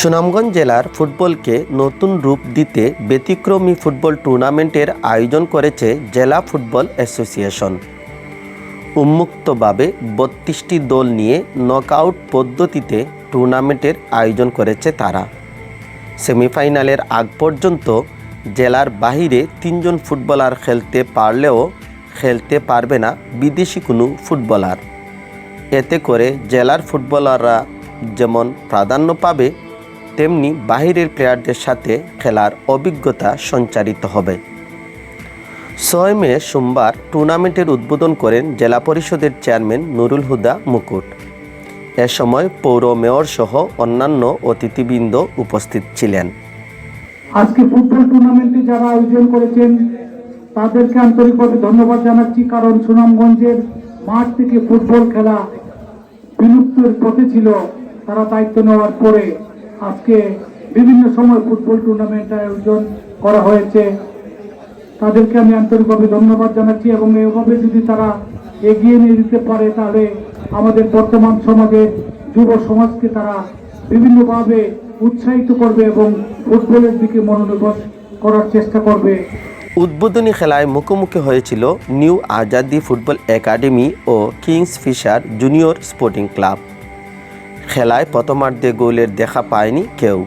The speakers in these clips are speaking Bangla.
সুনামগঞ্জ জেলার ফুটবলকে নতুন রূপ দিতে ব্যতিক্রমী ফুটবল টুর্নামেন্টের আয়োজন করেছে জেলা ফুটবল অ্যাসোসিয়েশন। উন্মুক্তভাবে বত্রিশটি দল নিয়ে নকআউট পদ্ধতিতে টুর্নামেন্টের আয়োজন করেছে তারা। সেমিফাইনালের আগ পর্যন্ত জেলার বাহিরে তিনজন ফুটবলার খেলতে পারলেও খেলতে পারবে না বিদেশি কোনো ফুটবলার। এতে করে জেলার ফুটবলাররা যেমন প্রাধান্য পাবে তেমনি বাহিরের প্লেয়ারদের সাথে খেলার অভিজ্ঞতা সঞ্চারিত হবে। ছয় মে সোমবার টুর্নামেন্টের উদ্বোধন করেন জেলা পরিষদের চেয়ারম্যান নুরুল হুদা মুকুট। এ সময় পৌর মেয়র সহ অন্যান্য অতিথিবৃন্দ উপস্থিত ছিলেন। আজকে ফুটবল টুর্নামেন্টে যারা আয়োজন করেছেন, তাদেরকে আন্তরিকভাবে ধন্যবাদ জানাচ্ছি, কারণ সুনামগঞ্জের মাঠ থেকে ফুটবল খেলা বিলুপ্তের পথে ছিল, তারা দায়িত্ব নেওয়ার পরে আজকে বিভিন্ন সময় ফুটবল টুর্নামেন্ট আয়োজন করা হয়েছে। তাদেরকে আমি আন্তরিকভাবে ধন্যবাদ জানাচ্ছি এবং এভাবে যদি তারা এগিয়ে নিয়ে দিতে পারে, তাহলে আমাদের বর্তমান সমাজের যুব সমাজকে তারা বিভিন্নভাবে উৎসাহিত করবে এবং ফুটবলের দিকে মনোনিবেশ করার চেষ্টা করবে। উদ্বোধনী খেলায় মুখোমুখি হয়েছিল নিউ আজাদি ফুটবল একাডেমি ও kings fisher junior sporting club. খেলায় প্রথমার্ধে গোলের দেখা পায়নি কেউ।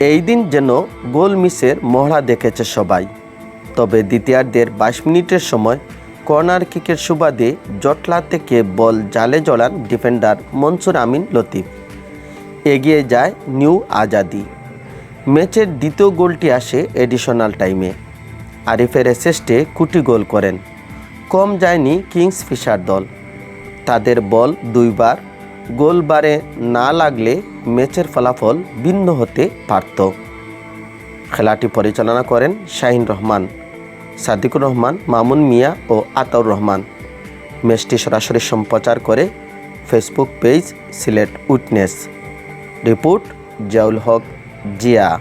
এই দিন যেন গোল মিসের মহড়া দেখেছে সবাই। তবে দ্বিতীয়ার্ধের বাইশ মিনিটের সময় কর্নার কিকের সুবাদে জটলা থেকে বল জালে জড়ান ডিফেন্ডার মনসুর আমিন লতিফ। এগিয়ে যায় নিউ আজাদি। ম্যাচের দ্বিতীয় গোলটি আসে এডিশনাল টাইমে। আরিফের অ্যাসিস্টে কুটি গোল করেন। কম যায়নি কিংস ফিশার দল। তাদের বল দুইবার গোলবারে না লাগলে ম্যাচের ফলাফল ভিন্ন হতে পারত। খেলাটি পরিচালনা করেন শাহিন রহমান, সাদিকুর রহমান, মামুন মিয়া ও আতাউর রহমান। ম্যাচটি সরাসরি সম্প্রচার করে Facebook page Sylhet witness. Report Zaul Haque, Zia.